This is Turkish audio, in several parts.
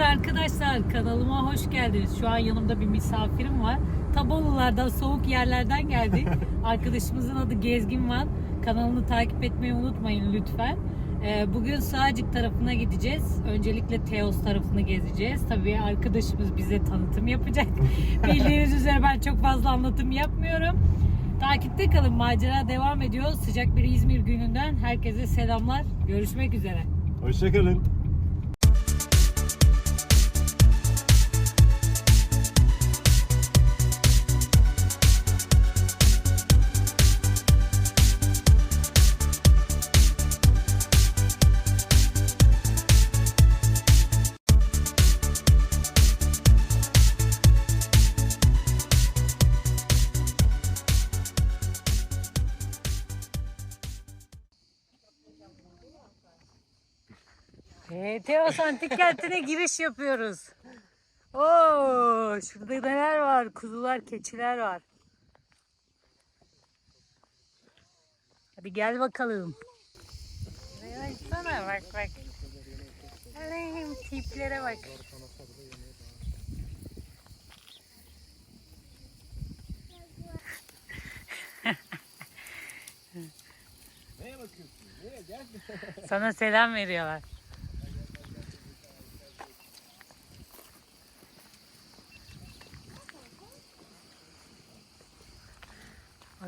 Arkadaşlar kanalıma hoş geldiniz. Şu an yanımda bir misafirim var. Tabolulardan, soğuk yerlerden geldik. Arkadaşımızın adı Gezgin Van. Kanalını takip etmeyi unutmayın lütfen. Ee, Bugün Sağcık tarafına gideceğiz. Öncelikle Teos tarafını gezeceğiz. Tabii arkadaşımız bize tanıtım yapacak. Bildiğiniz üzere ben çok fazla anlatım yapmıyorum. Takipte kalın. Macera devam ediyor. Sıcak bir İzmir gününden herkese selamlar. Görüşmek üzere. Hoşçakalın. Teos Antik Kenti'ne giriş yapıyoruz. Oo, şurada neler var? Kuzular, keçiler var. Hadi gel bakalım. Baksana bak bak. Alayım tiplere bak. Sana selam veriyorlar.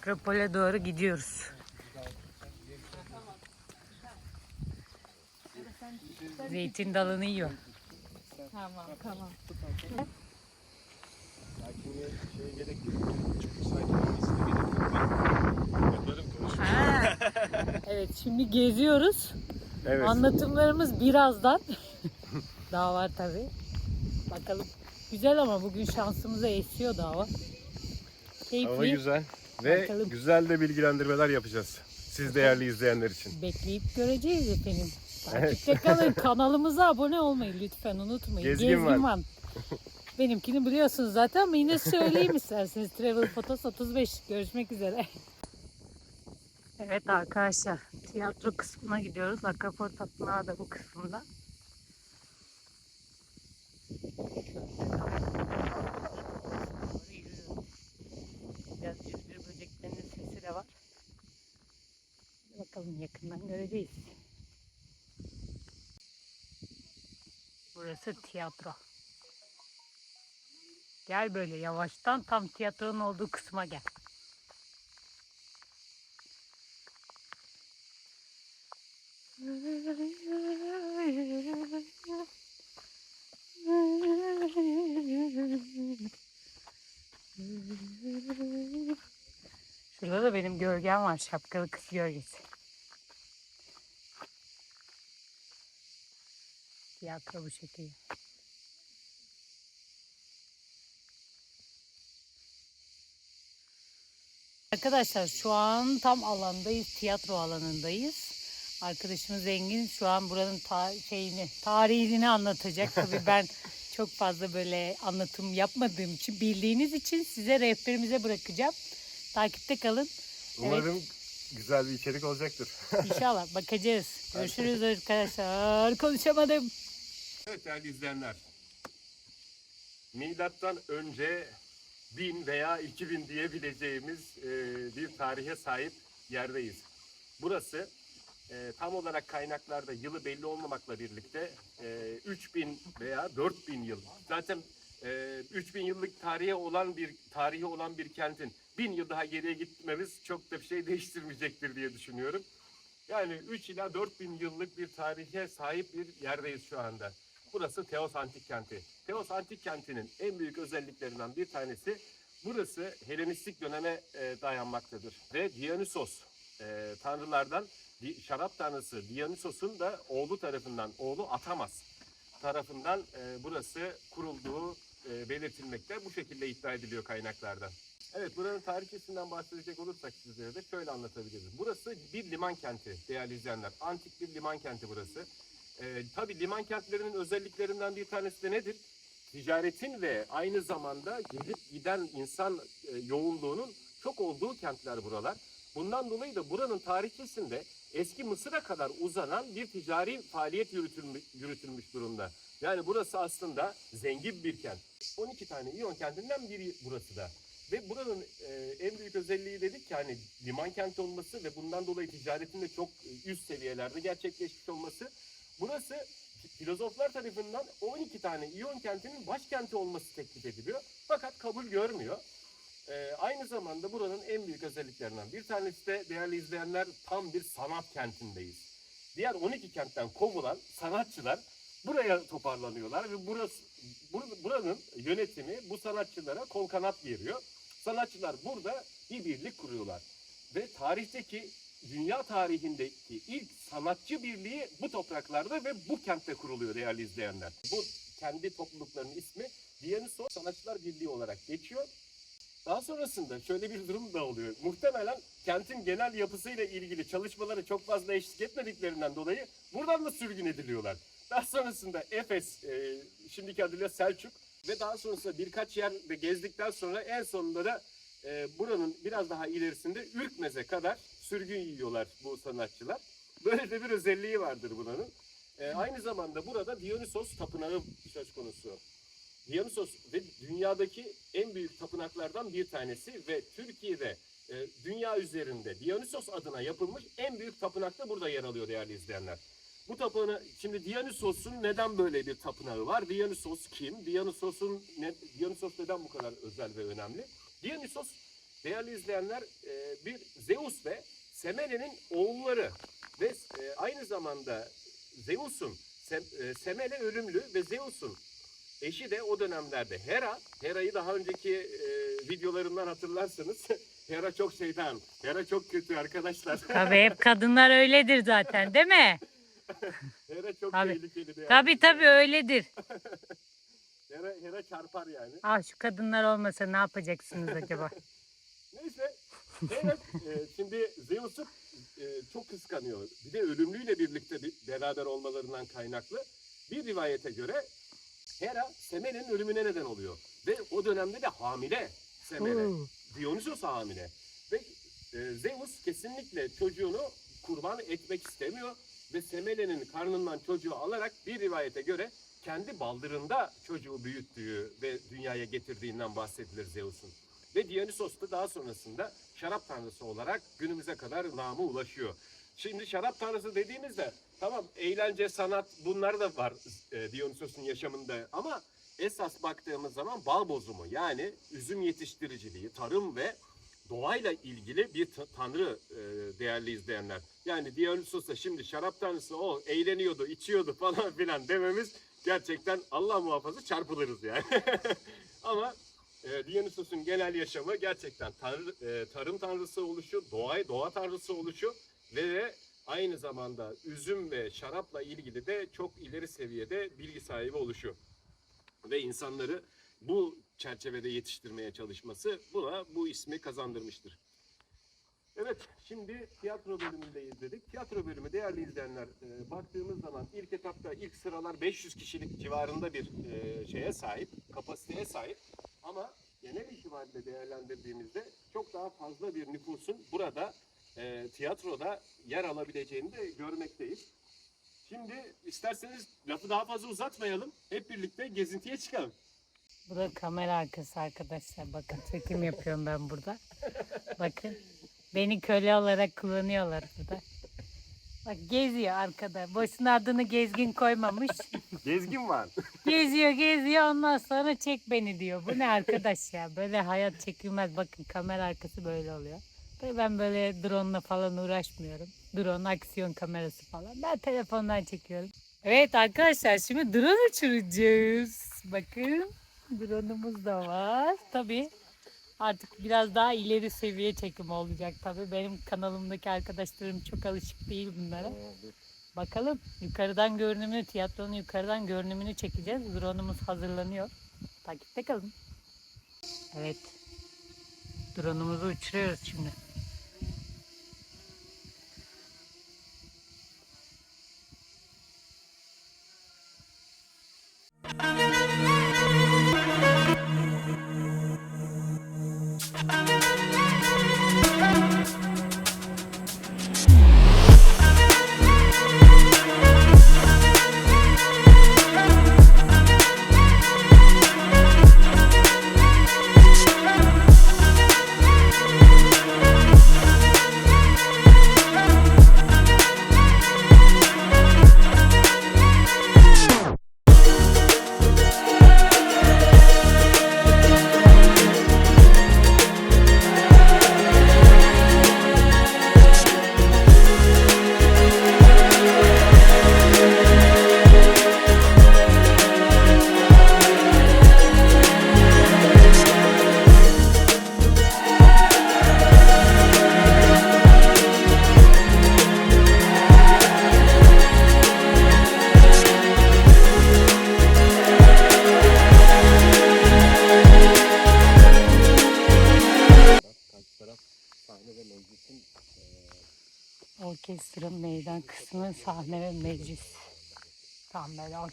Akropole doğru gidiyoruz. Zeytin dalını yiyor. Tamam tamam. Ha. Evet şimdi geziyoruz. Evet. Anlatımlarımız birazdan. Daha var tabi. Bakalım. Güzel ama bugün şansımıza esiyor da hava. Keyifli. Hava güzel. Ve Bakalım. güzel de bilgilendirmeler yapacağız. Siz değerli izleyenler için. Bekleyip göreceğiz efendim. Evet. Takipte kalın. Kanalımıza abone olmayı lütfen unutmayın. Gezgin Van. Van. Benimkini biliyorsunuz zaten ama yine söyleyeyim isterseniz. Travel Photos 35. Görüşmek üzere. Evet arkadaşlar. Tiyatro kısmına gidiyoruz. Akapor Tapınağı da bu kısımda. Biraz cüzdür böceklerinin sesi de var. Bakalım göreceğiz. Burası tiyatro. Gel böyle yavaştan tam tiyatronun olduğu kısma gel. Şurada da benim gölgem var. Şapkalı kız gölgesi. Tiyatro bu şekilde. Arkadaşlar şu an tam alandayız. Tiyatro alanındayız. Arkadaşımız Engin şu an buranın ta- şeyini, tarihini anlatacak. Tabii ben çok fazla böyle anlatım yapmadığım için bildiğiniz için size rehberimize bırakacağım. Takipte kalın. Umarım güzel bir içerik olacaktır. İnşallah bakacağız. Görüşürüz arkadaşlar. Konuşamadım. Evet değerli izleyenler. Milattan önce 1000 veya 2000 diyebileceğimiz e, bir tarihe sahip yerdeyiz. Burası e, tam olarak kaynaklarda yılı belli olmamakla birlikte e, 3000 veya 4000 yıl. Zaten e, 3000 yıllık tarihe olan bir tarihi olan bir kentin 1000 yıl daha geriye gitmemiz çok da bir şey değiştirmeyecektir diye düşünüyorum. Yani 3 ila 4 bin yıllık bir tarihe sahip bir yerdeyiz şu anda. Burası Teos Antik Kenti. Teos Antik Kenti'nin en büyük özelliklerinden bir tanesi burası Helenistik döneme e, dayanmaktadır. Ve Dionysos e, tanrılardan şarap tanrısı Dionysos'un da oğlu tarafından, oğlu Atamas tarafından e, burası kurulduğu e, belirtilmekte. Bu şekilde iddia ediliyor kaynaklarda. Evet buranın tarihçesinden bahsedecek olursak sizlere de şöyle anlatabiliriz. Burası bir liman kenti değerli izleyenler. Antik bir liman kenti burası. Ee, tabii liman kentlerinin özelliklerinden bir tanesi de nedir? Ticaretin ve aynı zamanda gelip giden insan e, yoğunluğunun çok olduğu kentler buralar. Bundan dolayı da buranın tarihçesinde eski Mısır'a kadar uzanan bir ticari faaliyet yürütülmüş, yürütülmüş durumda. Yani burası aslında zengin bir kent. 12 tane İyon kentinden biri burası da. Ve buranın e, en büyük özelliği dedik ki hani liman kenti olması ve bundan dolayı ticaretin de çok e, üst seviyelerde gerçekleşmiş olması. Burası filozoflar tarafından 12 tane İyon kentinin başkenti olması teklif ediliyor. Fakat kabul görmüyor. Ee, aynı zamanda buranın en büyük özelliklerinden bir tanesi de değerli izleyenler tam bir sanat kentindeyiz. Diğer 12 kentten kovulan sanatçılar buraya toparlanıyorlar ve burası bur- buranın yönetimi bu sanatçılara kol kanat veriyor. Sanatçılar burada bir birlik kuruyorlar ve tarihteki dünya tarihindeki ilk sanatçı birliği bu topraklarda ve bu kentte kuruluyor değerli izleyenler. Bu kendi topluluklarının ismi Dionysos Sanatçılar Birliği olarak geçiyor. Daha sonrasında şöyle bir durum da oluyor. Muhtemelen kentin genel yapısıyla ilgili çalışmaları çok fazla eşlik etmediklerinden dolayı buradan da sürgün ediliyorlar. Daha sonrasında Efes, e, şimdiki adıyla Selçuk ve daha sonrasında birkaç yerde gezdikten sonra en sonunda da e, buranın biraz daha ilerisinde Ürkmez'e kadar sürgün yiyorlar bu sanatçılar. Böyle de bir özelliği vardır buranın. E, aynı zamanda burada Dionysos Tapınağı söz konusu. Dionysos ve dünyadaki en büyük tapınaklardan bir tanesi ve Türkiye'de e, dünya üzerinde Dionysos adına yapılmış en büyük tapınak da burada yer alıyor değerli izleyenler. Bu tapınağı, şimdi Dionysos'un neden böyle bir tapınağı var? Dionysos kim? Dionysos'un ne, Dionysos neden bu kadar özel ve önemli? Dionysos değerli izleyenler e, bir Zeus ve Semene'nin oğulları ve e, aynı zamanda Zeus'un Sem- e, Semele ölümlü ve Zeus'un eşi de o dönemlerde Hera. Hera'yı daha önceki e, videolarımdan hatırlarsınız. Hera çok şeytan. Hera çok kötü arkadaşlar. Tabii hep kadınlar öyledir zaten değil mi? Hera çok Tabii. tehlikeli. yani. Tabii tabii öyledir. Hera, Hera çarpar yani. Ah şu kadınlar olmasa ne yapacaksınız acaba? Neyse. Hera e, şimdi Zeus'u e, çok kıskanıyor. Bir de ölümlüyle birlikte bir, beraber olmalarından kaynaklı. Bir rivayete göre Hera Semene'nin ölümüne neden oluyor. Ve o dönemde de hamile Semene. Oo. Dionysos hamile. Ve e, Zeus kesinlikle çocuğunu kurban etmek istemiyor. Ve Semele'nin karnından çocuğu alarak bir rivayete göre kendi baldırında çocuğu büyüttüğü ve dünyaya getirdiğinden bahsedilir Zeus'un. Ve Dionysos da daha sonrasında şarap tanrısı olarak günümüze kadar namı ulaşıyor. Şimdi şarap tanrısı dediğimizde tamam eğlence, sanat bunlar da var e, Dionysos'un yaşamında ama esas baktığımız zaman bal bozumu yani üzüm yetiştiriciliği, tarım ve doğayla ilgili bir ta- tanrı e, değerli izleyenler. Yani Dionysos da şimdi şarap tanrısı o eğleniyordu, içiyordu falan filan dememiz gerçekten Allah muhafaza çarpılırız yani. Ama e, Dionysos'un genel yaşamı gerçekten tanrı, e, tarım tanrısı oluşu, doğa, doğa tanrısı oluşu ve aynı zamanda üzüm ve şarapla ilgili de çok ileri seviyede bilgi sahibi oluşu ve insanları bu çerçevede yetiştirmeye çalışması buna bu ismi kazandırmıştır. Evet, şimdi tiyatro bölümündeyiz dedik. Tiyatro bölümü değerli izleyenler, e, baktığımız zaman ilk etapta ilk sıralar 500 kişilik civarında bir e, şeye sahip, kapasiteye sahip. Ama genel itibariyle değerlendirdiğimizde çok daha fazla bir nüfusun burada e, tiyatroda yer alabileceğini de görmekteyiz. Şimdi isterseniz lafı daha fazla uzatmayalım. Hep birlikte gezintiye çıkalım. Bu da kamera arkası arkadaşlar. Bakın çekim yapıyorum ben burada. Bakın. Beni köle olarak kullanıyorlar burada. Bak geziyor arkada. Boşuna adını gezgin koymamış. Gezgin var. Geziyor geziyor ondan sonra çek beni diyor. Bu ne arkadaş ya? Böyle hayat çekilmez. Bakın kamera arkası böyle oluyor. Ve Ben böyle drone'la falan uğraşmıyorum. Drone aksiyon kamerası falan. Ben telefondan çekiyorum. Evet arkadaşlar şimdi drone uçuracağız. Bakın drone'umuz da var. Tabii artık biraz daha ileri seviye çekim olacak tabii. Benim kanalımdaki arkadaşlarım çok alışık değil bunlara. Bakalım yukarıdan görünümünü, tiyatronun yukarıdan görünümünü çekeceğiz. Drone'umuz hazırlanıyor. Takipte kalın. Evet. Drone'umuzu uçuruyoruz şimdi.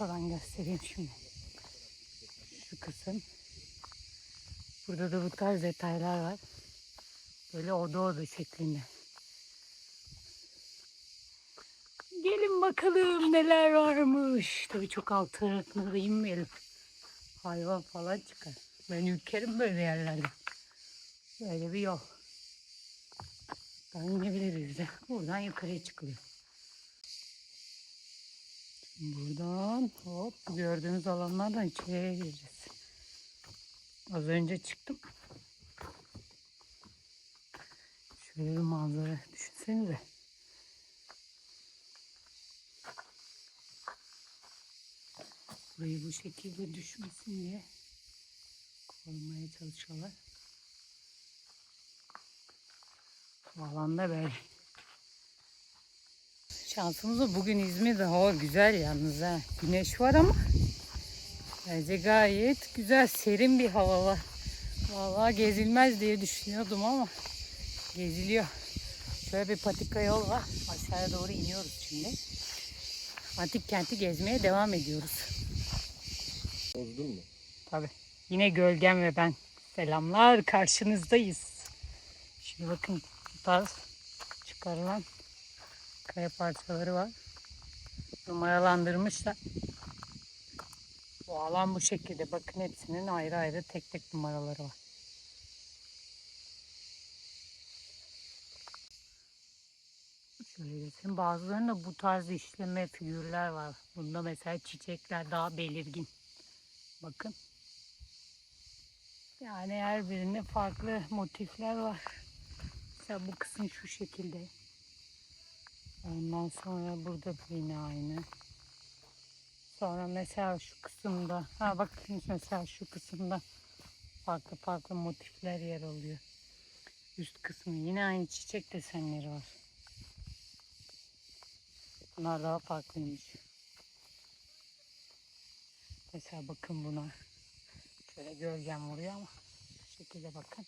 Ortadan göstereyim şimdi. Şu kısım. Burada da bu tarz detaylar var. Böyle oda oda şeklinde. Gelin bakalım neler varmış. Tabii çok altına inmeyelim. Hayvan falan çıkar. Ben ürkerim böyle yerlerde. Böyle bir yol. Buradan inebiliriz de. Buradan yukarıya çıkılıyor. Buradan hop gördüğünüz alanlardan içeriye gireceğiz. Az önce çıktım. Şöyle bir manzara düşünsenize. Burayı bu şekilde düşmesin diye korumaya çalışıyorlar. Bu alanda böyle. Şansımıza bugün İzmir'de hava güzel yalnız ha. Güneş var ama bence gayet güzel serin bir hava var. Vallahi gezilmez diye düşünüyordum ama geziliyor. Şöyle bir patika yol var. Aşağıya doğru iniyoruz şimdi. Antik kenti gezmeye devam ediyoruz. Bozdun mu? Tabii. Yine gölgem ve ben. Selamlar karşınızdayız. Şimdi bakın bu tarz çıkarılan kaya parçaları var. Numaralandırmışlar. Bu alan bu şekilde. Bakın hepsinin ayrı ayrı tek tek numaraları var. Şöyle. Bazılarında bu tarz işleme figürler var. Bunda mesela çiçekler daha belirgin. Bakın. Yani her birinde farklı motifler var. Mesela bu kısım şu şekilde. Ondan sonra burada yine aynı. Sonra mesela şu kısımda, ha bakın mesela şu kısımda farklı farklı motifler yer alıyor. Üst kısmı yine aynı çiçek desenleri var. Bunlar daha farklıymış. Mesela bakın buna. Şöyle gölgem vuruyor ama şu şekilde bakın.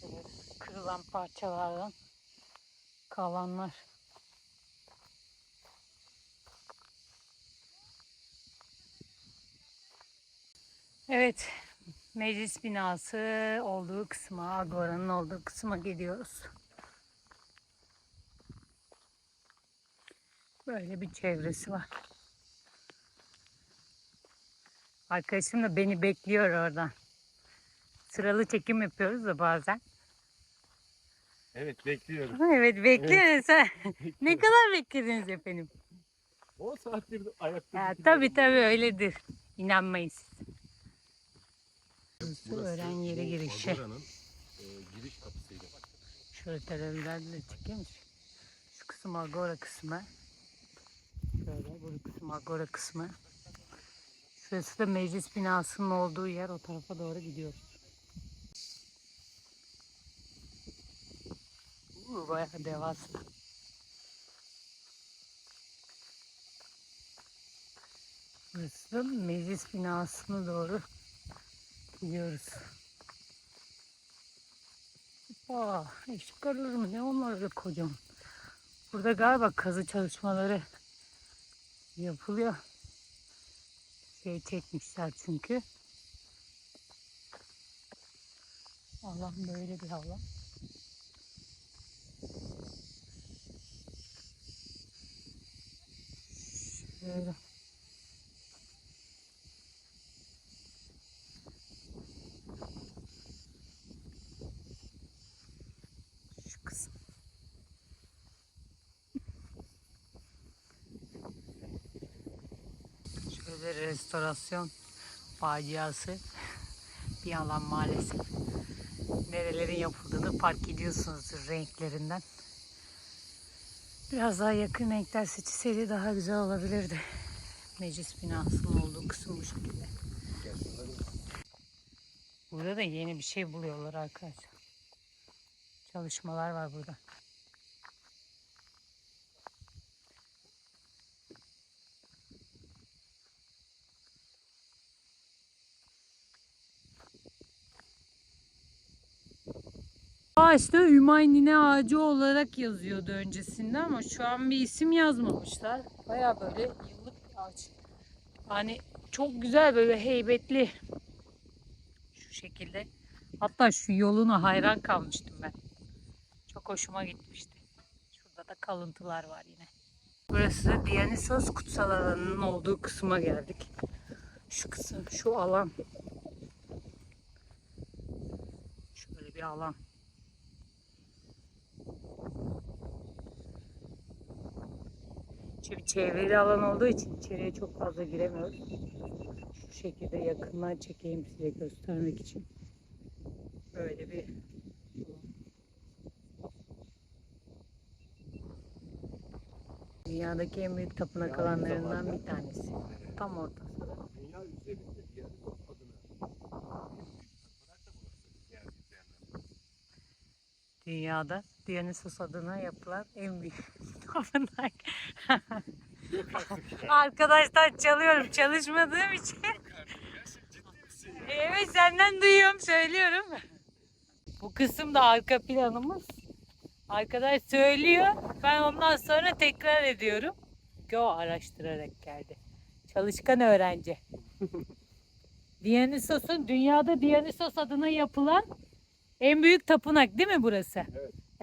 Şöyle kırılan parçalardan kalanlar. Evet, meclis binası olduğu kısma, Agora'nın olduğu kısma gidiyoruz. Böyle bir çevresi var. Arkadaşım da beni bekliyor oradan. Sıralı çekim yapıyoruz da bazen. Evet bekliyorum. Evet bekliyoruz. ha. ne kadar beklediniz efendim? 10 saattir ayakta Ya, bekliyorum. tabii tabii öyledir. İnanmayın siz. Burası öğren yeri bu girişi. E, giriş kapısıydı. Şöyle televizyonda de çekeyim. Şu kısım Agora kısmı. Şöyle bu kısım Agora kısmı. Şurası da meclis binasının olduğu yer. O tarafa doğru gidiyoruz. Uuu, bayağı devasa. Burası meclis binasına doğru gidiyoruz. Aa, eşik arıları mı? Ne onlar öyle kocaman? Burada galiba kazı çalışmaları yapılıyor. Şey çekmişler çünkü. Allah'ım böyle bir hava. Şöyle. Şu kısım. Şöyle restorasyon faciası bir alan maalesef. Nerelerin yapıldığını fark ediyorsunuzdur renklerinden. Biraz daha yakın renkler seçilseydi daha güzel olabilirdi. Meclis binasının olduğu kısım bu şekilde. Burada da yeni bir şey buluyorlar arkadaşlar. Çalışmalar var burada. Ağaçta Ümay Nine Ağacı olarak yazıyordu öncesinde ama şu an bir isim yazmamışlar. Baya böyle yıllık ağaç. Hani çok güzel böyle heybetli. Şu şekilde. Hatta şu yoluna hayran kalmıştım ben. Çok hoşuma gitmişti. Şurada da kalıntılar var yine. Burası Dionysos kutsal alanının olduğu kısma geldik. Şu kısım, şu alan. Şöyle bir alan. Çünkü çevreli alan olduğu için içeriye çok fazla giremiyoruz. Şu şekilde yakından çekeyim size göstermek için. Böyle bir Dünyadaki en büyük tapınak alanlarından bir tanesi. Tam ortasında. Dünya üzerinde diğer adına. Yani Dünyada Dionysos adına yapılan en büyük tapınak. Ya. Arkadaşlar çalıyorum çalışmadığım için. Evet senden duyuyorum söylüyorum. Bu kısım da arka planımız. Arkadaş söylüyor. Ben ondan sonra tekrar ediyorum. Ki o araştırarak geldi. Çalışkan öğrenci. Dionysos'un dünyada Dionysos adına yapılan en büyük tapınak değil mi burası? Evet.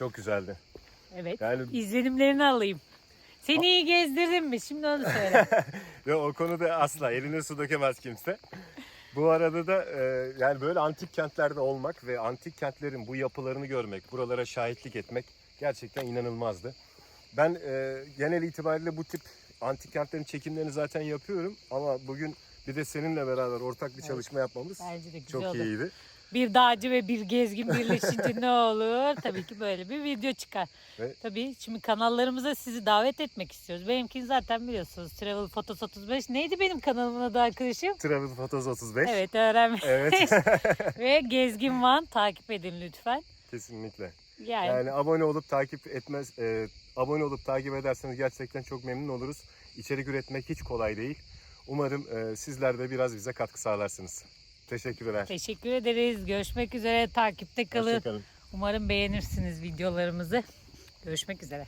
Çok güzeldi. Evet. Yani- İzlenimlerini alayım. Seni iyi gezdirdim mi? Şimdi onu söyle. Ve o konuda asla eline su dökemez kimse. Bu arada da e, yani böyle antik kentlerde olmak ve antik kentlerin bu yapılarını görmek, buralara şahitlik etmek gerçekten inanılmazdı. Ben e, genel itibariyle bu tip antik kentlerin çekimlerini zaten yapıyorum ama bugün bir de seninle beraber ortak bir çalışma yapmamız Bence de güzel çok oldu. iyiydi. Bir dağcı ve bir gezgin birleşince ne olur? Tabii ki böyle bir video çıkar. Ve- Tabii şimdi kanallarımıza sizi davet etmek istiyoruz. Benimkini zaten biliyorsunuz. Travel Photos 35. Neydi benim kanalımın adı arkadaşım? Travel Photos 35. Evet öğrenme. Evet. ve Gezgin Van takip edin lütfen. Kesinlikle. Yani, Yani abone olup takip etmez e, abone olup takip ederseniz gerçekten çok memnun oluruz. İçerik üretmek hiç kolay değil. Umarım e, sizler de biraz bize katkı sağlarsınız. Teşekkürler. teşekkür ederiz. Görüşmek üzere. Takipte kalın. Umarım beğenirsiniz videolarımızı. Görüşmek üzere.